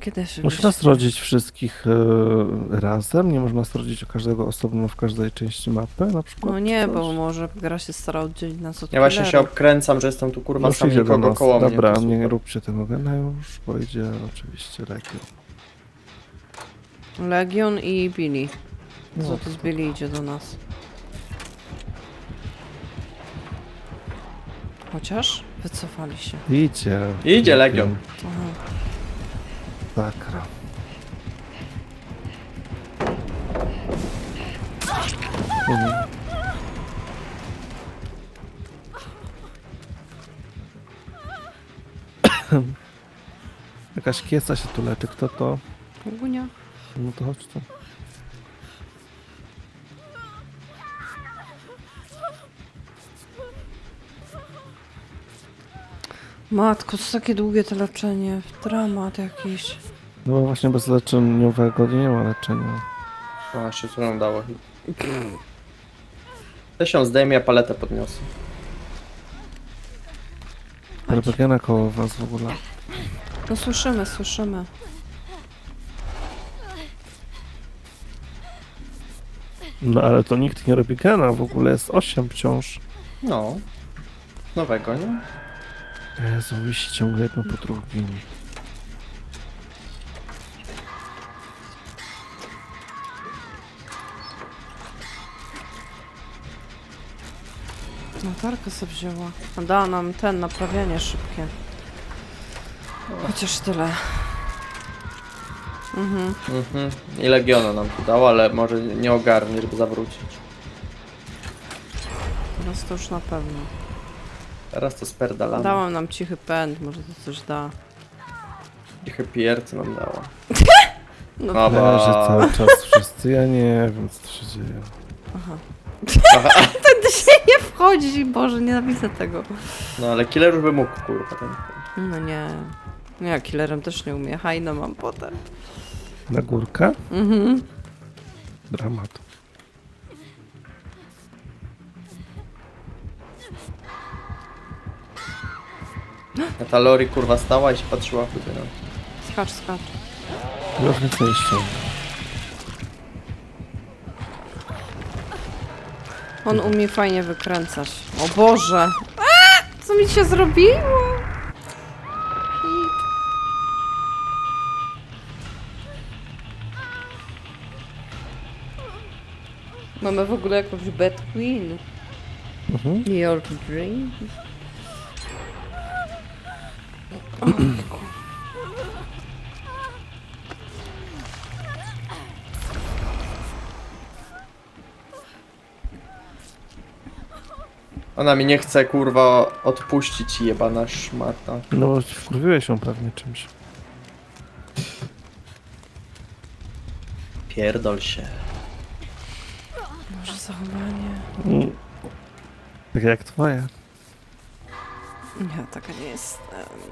Kiedy się Można zrodzić wszystkich e, razem? Nie można zrodzić każdego osobno w każdej części mapy na przykład? No nie, Coś? bo może gra się stara oddzielić nas od Ja właśnie się killerów. obkręcam, że jestem tu kurwa Już sam idzie do nikogo nas. koło mnie. Dobra, nie róbcie tego gena już, bo idzie oczywiście Legion. Legion i Billy. No, Co to z Billy idzie do nas? Chociaż wycofali się. Idzie. Idzie Legion. Aha. Sakra. Mhm. Jakaś kieca się tu leczy, kto to? Gunia. No to chodź tu. Matko, co takie długie to leczenie? Dramat jakiś. No bo właśnie bez leczeniowego nie ma leczenia. O, się tu nam dało. To się zdejmie, ja paletę podniosę. Rebegena koło was w ogóle. No słyszymy, słyszymy. No ale to nikt nie robi gena, w ogóle jest 8 wciąż. No. Nowego, nie? Jezu, wisi ciągle jedno po drugim. Latarkę sobie wzięła. A Da nam ten, naprawianie szybkie. Chociaż tyle. Mhm. Mhm. I Legiona nam tu dał, ale może nie ogarnie, żeby zawrócić. Teraz to już na pewno. Teraz to sperdalamy. Dałam nam cichy pęd, może to coś da. Cichy piercy nam dała. No, A, ba. Leży cały czas wszyscy, ja nie wiem co się dzieje. aha. Wtedy się nie wchodzi, Boże, nienawidzę tego. No ale killer już by mógł, kurwa. Ten. No nie. No ja killerem też nie umiem. Hajno mam potem. Na górkę? Mhm. Dramat. A ta Lori kurwa stała i się patrzyła w budynok. Skacz, skacz. Nic nie On umie fajnie wykręcać. O Boże! A, co mi się zrobiło? Hit. Mamy w ogóle jakąś Bad Queen. Mhm. Your dream. Ona mi nie chce kurwa odpuścić jebana szmata. No wkurwiłeś się pewnie czymś. Pierdol się. Może zachowanie. Mm. Tak jak twoje. Nie, taka nie jest.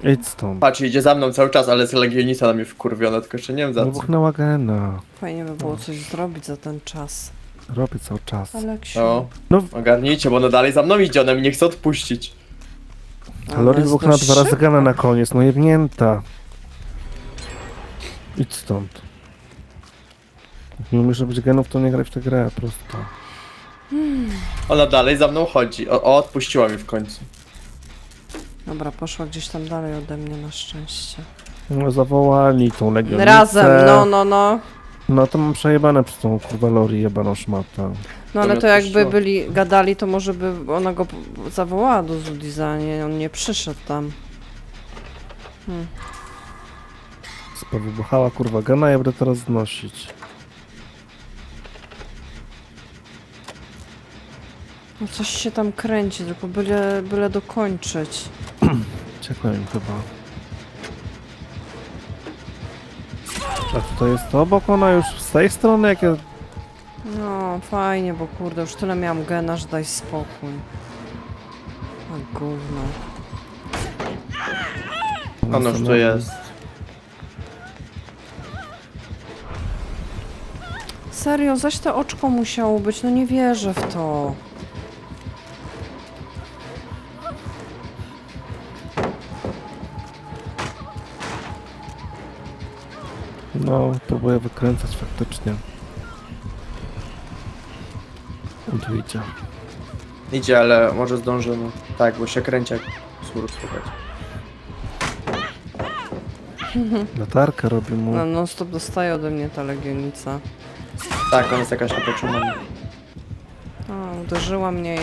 Idź stąd. Patrz, idzie za mną cały czas, ale jest legionista na mnie wkurwiona, tylko jeszcze nie wiem za co. Wybuchnęła gena. Fajnie by było coś zrobić za ten czas. Robię cały czas. Aleksiu. No, No, ogarnijcie, bo ona dalej za mną idzie, ona mi nie chce odpuścić. a Lori jest wybuchnęła dość dwa razy szybka. gena na koniec, no jebnięta. Idź stąd. Jak nie umiesz robić genów, to nie graj w tę grę, prosto. Ona dalej za mną chodzi. O, o odpuściła mi w końcu. Dobra, poszła gdzieś tam dalej ode mnie na szczęście. No zawołali tą legionicę. Razem, no, no, no. No to mam przejebane przez tą kurwa Lori jebaną szmatę. No ale to jakby byli, gadali, to może by ona go p- zawołała do Zudiza, nie, on nie przyszedł tam. Hmm. Spowybuchała kurwa gena, ja będę teraz znosić. No coś się tam kręci, tylko byle, byle dokończyć. Ciekłem im chyba. A tutaj jest obok ona już z tej strony, jak ja... No, fajnie, bo kurde, już tyle miałam gena, że daj spokój. A gówno. Ona już tu jest. Serio, zaś to oczko musiało być, no nie wierzę w to. No, próbuję wykręcać faktycznie. Tu idzie. Idzie, ale może zdążymy. Tak, bo się kręci jak sur słuchać. Latarkę robi mu. No, non stop dostaje ode mnie ta legionica. Tak, on jest jakaś napoczumana. A, uderzyła mnie i...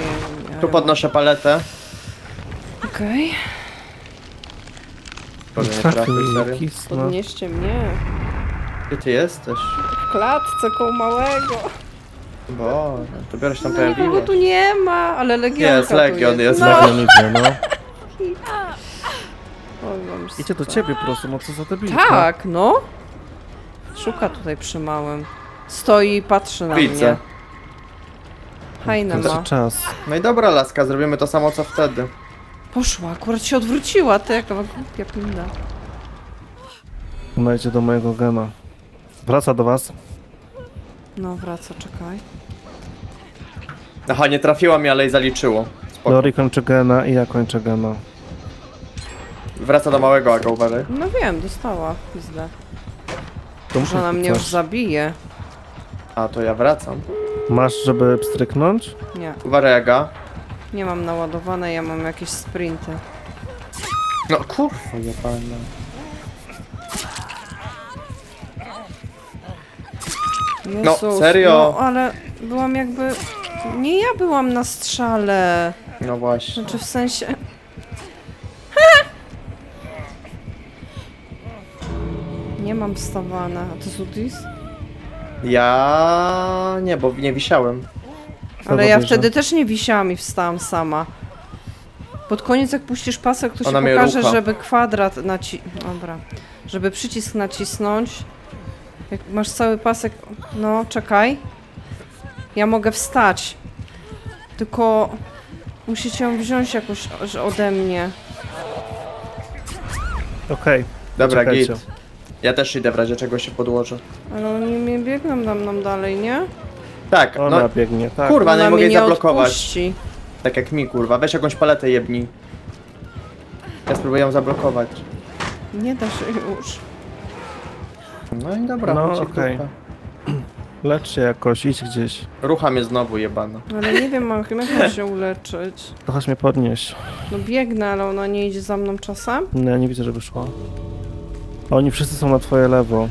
ja Tu ją- podnoszę paletę. Okej. Boże, nie Trafił trafił, jej serio. jakiś, no. Podnieście mnie. Gdzie ty jesteś? W klatce koło małego. Boże, dopiero się tam No nikogo pojawiło. tu nie ma, ale legionka Jest, tu legion jest. No. No. Oj, mam Idzie do ciebie po prostu, no co za debilka. Tak, no. Szuka tutaj przy małym. Stoi i patrzy na Widzę. mnie. Hajna Kończy ma. czas. No i dobra, laska, zrobimy to samo co wtedy. Poszła, akurat się odwróciła, ty jaka głupia pinda. Ona idzie do mojego gena. Wraca do was. No wraca, czekaj. Aha, nie trafiła mi, ale jej zaliczyło. Spoko. Lori kończy gena i ja kończę gena. Wraca do małego, Aga, uważaj. No wiem, dostała pizdę. To Że ona mnie już coś. zabije. A, to ja wracam. Masz, żeby pstryknąć? Nie, Uważaj, Aga. nie mam naładowane, ja mam jakieś sprinty. No kurwa, jebana. Jezus, serio? No, ale byłam jakby... Nie ja byłam na strzale. No właśnie. Znaczy w sensie... Nie mam wstawane. A to Zudis? Ja... nie, bo nie wisiałem. Ale ja wtedy też nie wisiałam i wstałam sama. Pod koniec jak puścisz pasek, to Ona się mnie pokaże, rucha. żeby kwadrat naci... Dobra. Żeby przycisk nacisnąć. Jak masz cały pasek... No, czekaj. Ja mogę wstać. Tylko... Musicie ją wziąć jakoś ode mnie. Okej. Dobra, Czekajcie. git. Ja też idę w razie czego się podłożę. Ale oni mnie biegną nam, nam dalej, nie? Tak, Ona no biegnie, tak. kurwa, Ona nie mogę jej zablokować. odpuści. Tak jak mi, kurwa. Weź jakąś paletę jebni. Ja spróbuję ją zablokować. Nie da się już. No i dobra, No, chodź, okej. kurwa. Lecz się jakoś, idź gdzieś. Rucha mnie znowu jebana. Ale nie wiem, mam chyba jak mam się uleczyć. To chodź mnie podnieść. No biegnę, ale ona nie idzie za mną czasem? Nie, ja nie widzę, żeby szła. A Oni wszyscy są na twoje lewo.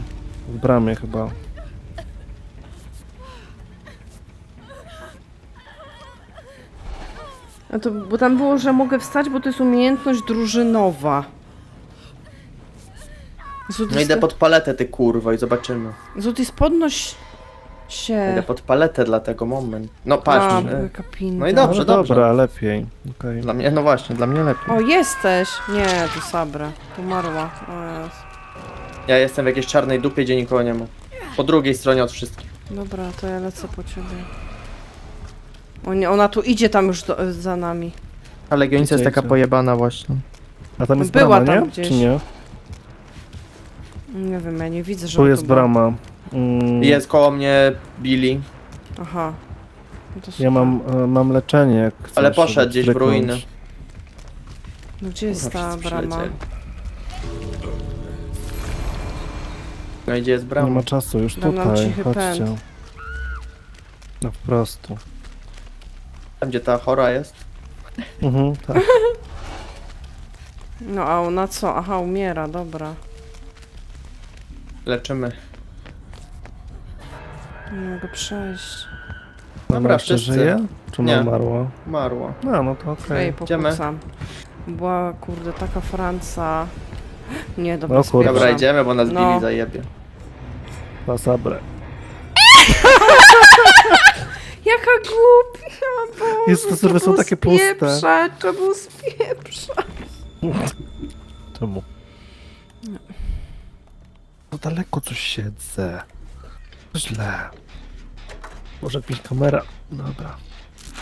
W bramie chyba. A to, bo tam było, że mogę wstać, bo to jest umiejętność drużynowa. Zudis, No idę pod paletę, ty kurwo, i zobaczymy. Zudis podnoś się. Idę pod paletę dla tego moment. No patrz. A, e, pinda. No i dobrze, no, dobrze. dobra, lepiej. Okej. Dla mnie, no właśnie, dla mnie lepiej. O, jesteś! Nie, to Sabra. Umarła. O Jezu. Ja jestem w jakiejś czarnej dupie, gdzie nikogo nie ma. Po drugiej stronie od wszystkich. Dobra, to ja lecę po ciebie. O nie, ona tu idzie tam już do, za nami. A Legionica jest taka pojebana właśnie. A tam jest Była brama, tam nie? gdzieś. Czy nie? Nie wiem, ja nie widzę, że Tu jest brama. Mm, Jest koło mnie Billy, Aha. No to Ja super. mam, e, mam leczenie, jak chcesz. Ale żeby poszedł gdzieś w wstryknąć. ruiny. No gdzie jest Kurwa, ta wszyscy brama? przylecieli. No i gdzie jest Nie brama? ma czasu, już Dam nam tutaj. cichy Chodźcie. pęd. No po prostu. Tam gdzie ta chora jest? Mhm, tak. No a ona co? Aha, umiera, dobra. Leczymy. Nie mogę przejść. Ona Dobra, jeszcze wszyscy. żyje? Czy ona Nie. umarła? Umarła. No, no to okej. Ej, pokłócam. Była, kurde, taka Franca. Nie, dobra, O kurde. spieprzam. Dobra, idziemy, bo nas No. Billy zajebie. Na sabrę. Jaka głupia, Boże, Jezu, te serwy są czemu takie puste. spieprza, Czemu spieprza? Czemu? To daleko coś siedzę. To źle. Może jakaś kamera. Dobra.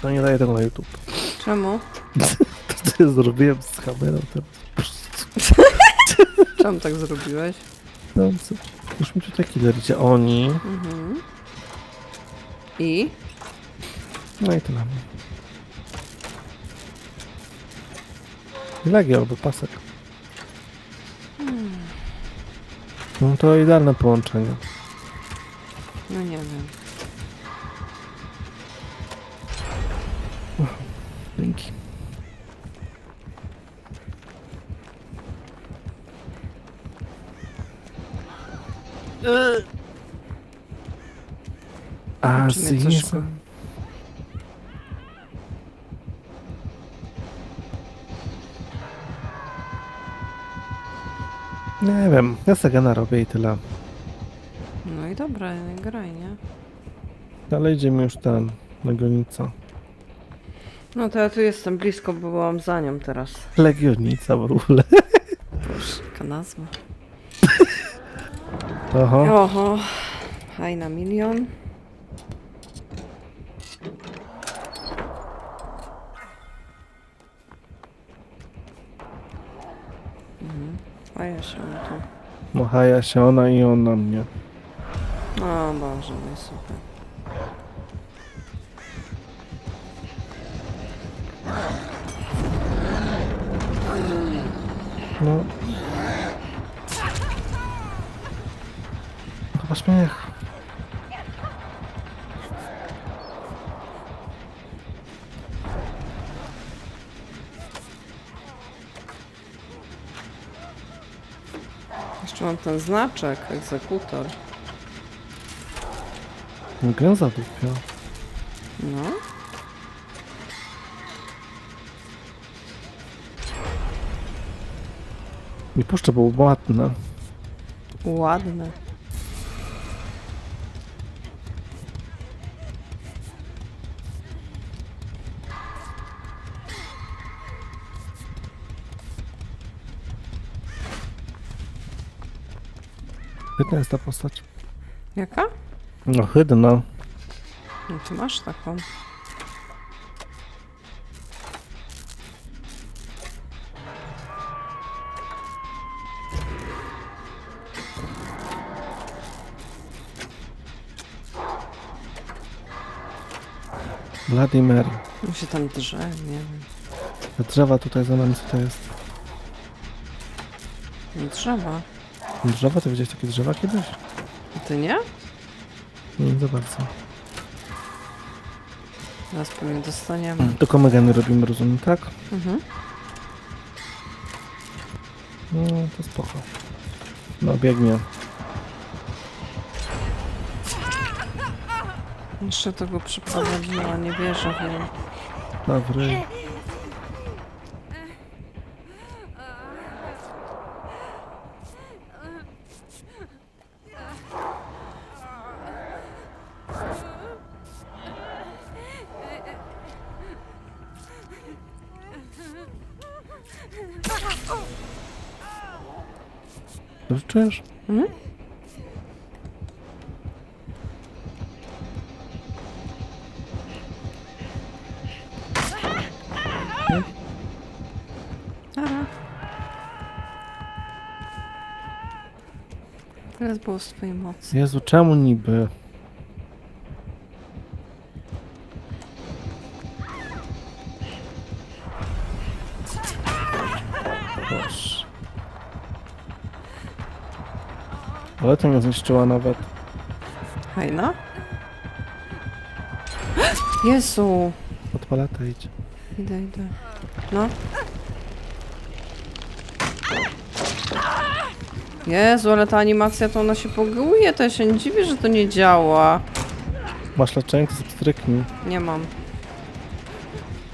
No nie daję tego na YouTube. Czemu? To co ja zrobiłem z kamerą teraz. Czemu tak zrobiłeś? No, co? Już mi tutaj killer idzie. Oni. Mhm. I? No i tyle. Legia albo pasek. No to idealne połączenie. No nie wiem. Dzięki. A, coś zjeżdża. Nie wiem, ja Sagana robię i tyle. No i dobra, graj, nie? Ale idziemy już tam, na gonicę. No to ja tu jestem blisko, bo byłam za nią teraz. Legionica w ogóle. Proszę, jaka nazwa. Oho. Oho, haj na milion. Mohaja się ona i on na mnie. O Boże, no i super. No. Chyba śmiech. Mam ten znaczek, egzekutor. Grę zadupia. No. Nie puszczę, bo ładne. Ładne. Hydna jest ta postać. Jaka? No hydna. No ty masz taką. Vladimir. On się tam drze, nie wiem. Te drzewa tutaj za nami, co to jest? Drzewa. Drzewa? Ty widziałeś takie drzewa kiedyś? Ty nie? Nie za bardzo. Teraz pewnie dostaniemy. Tylko megany robimy, rozumiem, tak? Mhm. No, to spoko. No, biegnie. Jeszcze tego przyprowadziła, nie wierzę w nią. Dobry. Dobrze czujesz? Mhm. Teraz było z twojej mocy. Jezu, czemu niby? Ale to nie zniszczyła nawet. Hejna? Jezu! Pod paletę idź. Idę, idę. No. Jezu, ale ta animacja to ona się pogłuje, to ja się nie dziwię, że to nie działa. Masz leczenie, to stryknij. Nie mam.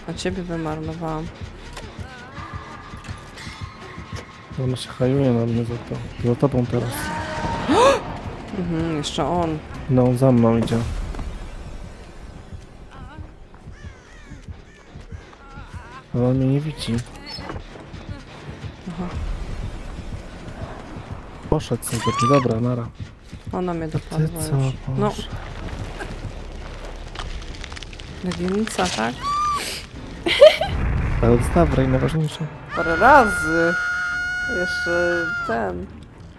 A ciebie wymarnowałam. Ona się hajuje na mnie za to. Za tobą teraz. Mhm, jeszcze on. No, za mną idzie. Ale on mnie nie widzi. Aha. Poszedł sobie. Dobra, nara. Ona mnie Ty dopadła co? już. No, Boże. legionica, tak? Ale dawaj, najważniejsze. Parę razy. Jeszcze ten.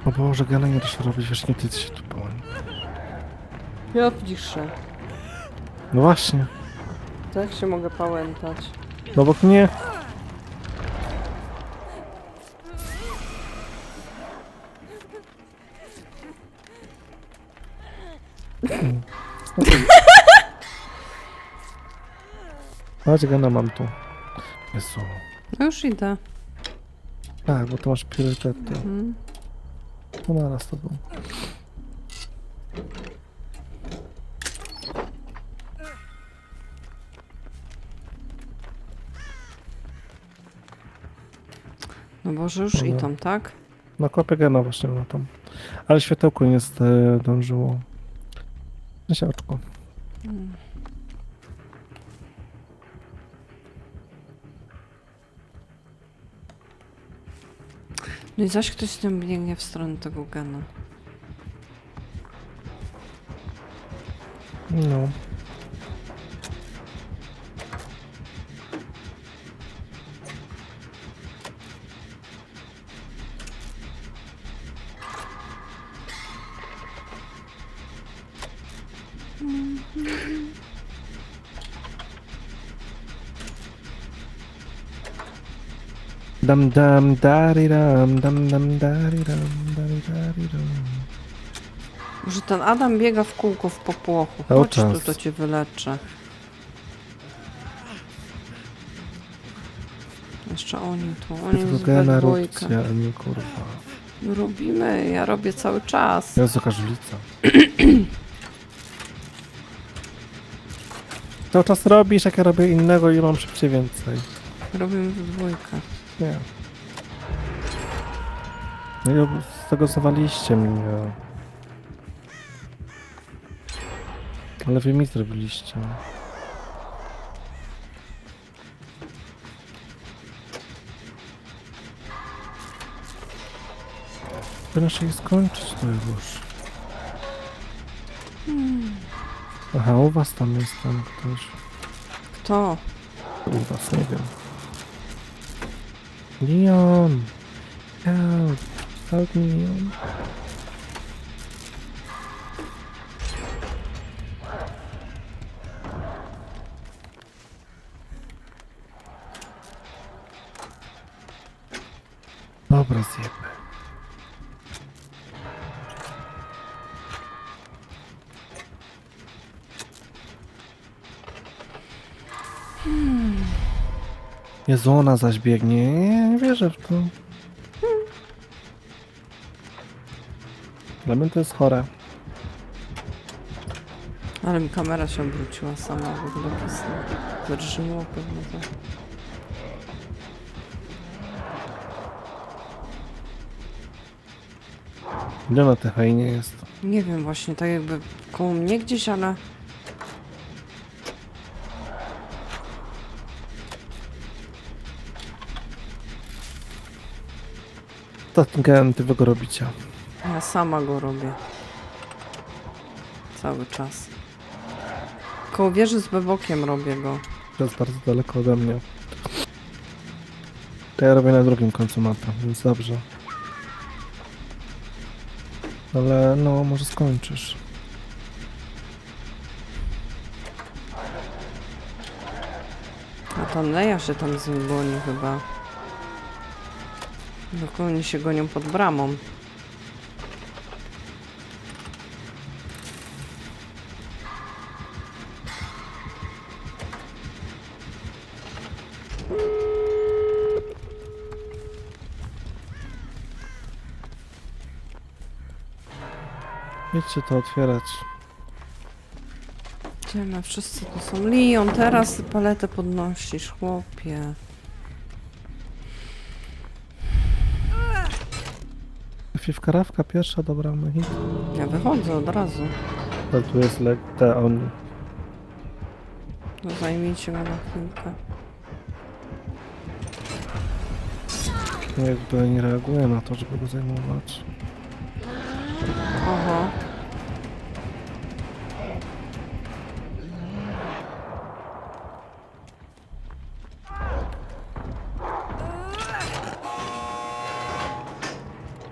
O Boże, galenie też robić, właśnie ty się tu boli. Ja piszę. No właśnie, Tak się mogę pałętać. no obok mnie. Chodź, gana mam tu. Jezu. No już idę. Tak, bo to masz priorytety. Mhm. No naraz to był. No Boże, już Dobra. idą, tak? Na kopie Gena właśnie na tam. Ale światełko nie zdążyło. Siaczko. No i zaś ktoś tam biegnie w stronę tego gena. No. Dam dam dari dam dam dam dari dam dari dari dam. Może ten Adam biega w kółko w popłochu. Cały Chodź tu, czas. to cię wyleczę. Jeszcze oni tu. Oni Gena we dwójkę. róbcie, a nie kurwa. No Robimy, ja robię cały czas. Jezu, każulica. Cały czas robisz, jak ja robię innego i mam szybciej więcej. Robimy w dwójkę. Nie. No i ob- z tego zawaliście mnie. Ale wy mi zrobiliście. Proszę je skończyć to już. Aha, u was tam jest tam ktoś. Kto? U was, nie wiem. Leon! Help! Help me, Leon. Dobra. Jezu, ona zaś biegnie. Nie, nie wierzę w to. Dla mnie to jest chore. Ale mi kamera się obróciła sama w ogóle przez Wyrżyło pewnie to. Gdzie ona te hajnie jest? Nie wiem właśnie, tak jakby koło mnie gdzieś, ale... To gen ty wy go robicie. Ja sama go robię. Cały czas. Koło wieży z bebokiem robię go. To jest bardzo daleko ode mnie. To ja robię na drugim końcu mapy, więc dobrze. Ale no, może skończysz. A tam Leja się tam z nim goni chyba. No oni się gonią pod bramą. Idźcie to otwierać. Idziemy, wszyscy tu są. Leon, teraz paletę podnosisz, chłopie. Fiwka Rawka pierwsza, dobra, my hit. Ja wychodzę od razu. To tu jest le- te on. No zajmijcie go na chwilkę. Jakby nie reaguje na to, żeby go zajmować. Oho.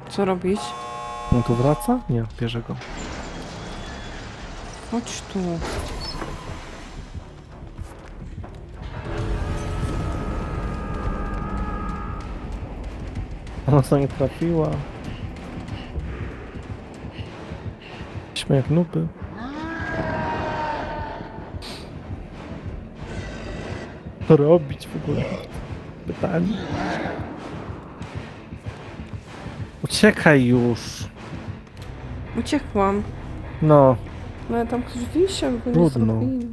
Co robić? On tu wraca? Nie, bierze go. Chodź tu. Ona co nie trafiła. Śmiech nupy. Co robić w ogóle? Pytanie. Uciekaj już. Uciekłam. No, No ale tam ktoś wisiał, go nie Trudno. zrobili.